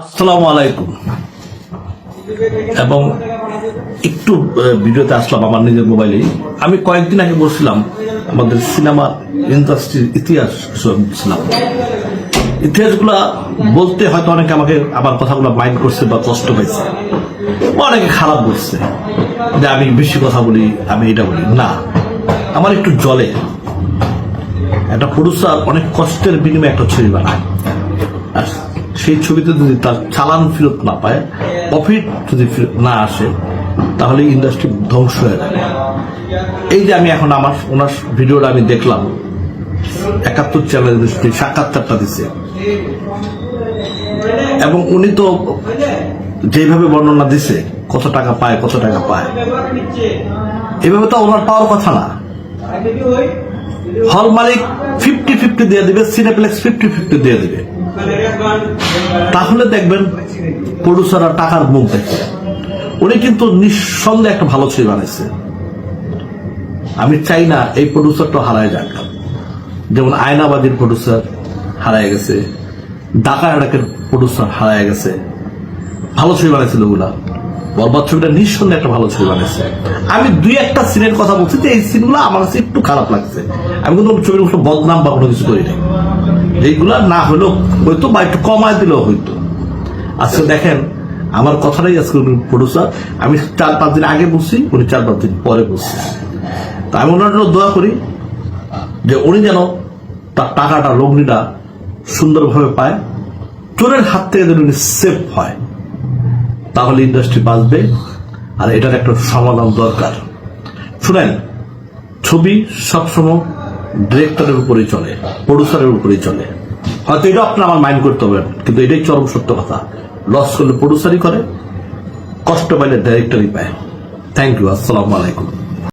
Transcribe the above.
আসসালামু আলাইকুম। এবং একটু ভিডিওতে আসলাম আমার নিজের মোবাইলে আমি কয়েকদিন আগে বলছিলাম, আমাদের সিনেমা ইন্ডাস্ট্রির ইতিহাস ছিলাম ইতিহাসগুলা বলতে হয়তো অনেকে আমাকে আমার কথাগুলো মাইন্ড করছে বা কষ্ট পাইছে। অনেকে খারাপ বলছে যে আমি বেশি কথা বলি, আমি এটা বলি। না, আমার একটু জলে। একটা প্রডিউসার অনেক কষ্টের বিনিময়ে একটা ছবি বানায়। আর সেই ছবিতে যদি তার চালান ফেরত না পায় প্রফিট যদি না আসে, তাহলে ইন্ডাস্ট্রি ধ্বংস হয়ে যাবে। এই যে আমি এখন আমার, ওনার ভিডিওটা আমি দেখলাম, একাত্তর চ্যানেল সাক্ষাৎকারটা দিছে। এবং উনি তো যেভাবে বর্ণনা দিছে, কত টাকা পায়, কত টাকা পায়, এভাবে তো ওনার পাওয়ার কথা না। হল মালিক ফিফটি ফিফটি দিয়ে দিবে সিনেপ্লেক্স ফিফটি ফিফটি দিয়ে দিবে। তাহলে দেখবেন প্রডিউসাররা টাকার মুখ দেখবে উনি কিন্তু নিঃসন্দেহে একটা ভালো ছবি বানাইছে। আমি চাই না এই প্রডিউসারটা হারায় যাক। যেমন আয়নাবাদীর প্রডিউসার হারায় গেছে ডাকা ডাকের প্রডিউসার হারায় গেছে। ভালো ছবি বানাইছিল ওগুলা বরবাদ ছবিটা নিঃসন্দেহে একটা ভালো ছবি বানাইছে আমি দুই একটা সিনের কথা বলছি যে এই সিনগুলো আমার কাছে একটু খারাপ লাগছে। আমি কিন্তু ছবির কোনো বদনাম বা কোনো কিছু করি নাই। না হলেও হয়তো বা একটু কমায় দিলেও হইতো আজকে দেখেন, আমার কথাটাই আজকে উনি প্রডিউসার আমি চার পাঁচ দিন আগে বলছি, উনি চার পাঁচ দিন পরে বলছি। তা আমি ওনার জন্য দোয়া করি যে উনি যেন তার টাকাটা, লগ্নিটা সুন্দরভাবে পায়, চোরের হাত থেকে যেন উনি সেফ হয়। তাহলে ইন্ডাস্ট্রি বাঁচবে আর এটার একটা সমাধান দরকার। শুনেন, ছবি সবসময় ডিরেক্টরের উপরেই চলে প্রডিউসারের উপরেই চলে। হয়তো এটা আপনি আমার মাইন্ড করতে হবে, কিন্তু এটাই চরম সত্য কথা। লস করলে প্রডিউসারই করে, কষ্ট পাইলে ডাইরেক্টরই পায়। থ্যাংক ইউ আসসালামু আলাইকুম।